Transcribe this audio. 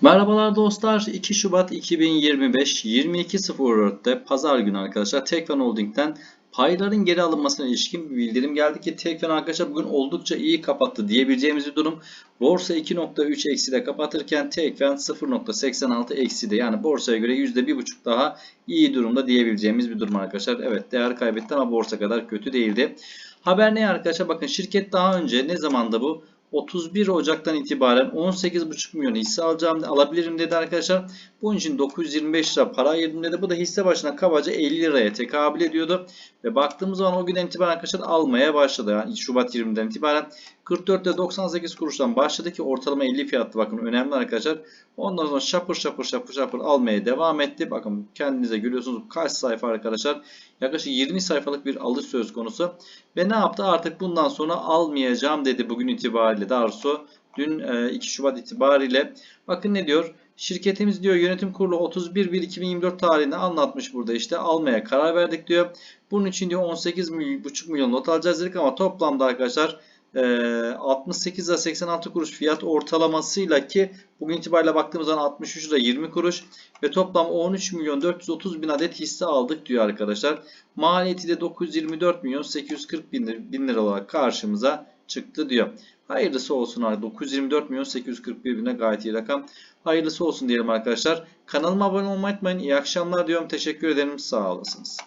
Merhabalar dostlar. 2 Şubat 2025 22.04'te pazar günü arkadaşlar Tekfen Holding'den payların geri alınmasına ilişkin bir bildirim geldi ki Tekfen arkadaşlar bugün oldukça iyi kapattı diyebileceğimiz bir durum. Borsa 2.3 ekside kapatırken Tekfen 0.86 ekside yani borsaya göre %1.5 daha iyi durumda diyebileceğimiz bir durum arkadaşlar. Evet değer kaybetti ama borsa kadar kötü değildi. Haber ne arkadaşlar? Bakın şirket daha önce ne zamanda bu? 31 Ocak'tan itibaren 18,5 milyon hisse alacağım alabilirim dedi arkadaşlar. Bunun için 925 lira para ayırdım dedi. Bu da hisse başına kabaca 50 liraya tekabül ediyordu. Ve baktığımız zaman o günden itibaren arkadaşlar almaya başladı. Yani Şubat 20'den itibaren 44'te 98 kuruştan başladı ki ortalama 50 fiyatlı bakın önemli arkadaşlar. Ondan sonra şapır şapır şapır şapır almaya devam etti. Bakın kendinize görüyorsunuz kaç sayfa arkadaşlar. Yaklaşık 20 sayfalık bir alış söz konusu. Ve ne yaptı? Artık bundan sonra almayacağım dedi bugün itibariyle Darso. Dün 2 Şubat itibariyle. Bakın ne diyor? Şirketimiz diyor yönetim kurulu 31.1.2024 tarihinde anlatmış burada işte almaya karar verdik diyor. Bunun için diyor 18,5 milyon not alacağız dedik ama toplamda arkadaşlar 68 lira 86 kuruş fiyat ortalamasıyla ki bugün itibariyle baktığımız zaman 63 lira 20 kuruş ve toplam 13 milyon 430 bin adet hisse aldık diyor arkadaşlar. Maliyeti de 924 milyon 840 bin, bin lira olarak karşımıza çıktı diyor. Hayırlısı olsun abi. 924 milyon 841 bine gayet iyi rakam. Hayırlısı olsun diyelim arkadaşlar. Kanalıma abone olmayı unutmayın. İyi akşamlar diyorum. Teşekkür ederim. Sağ olasınız.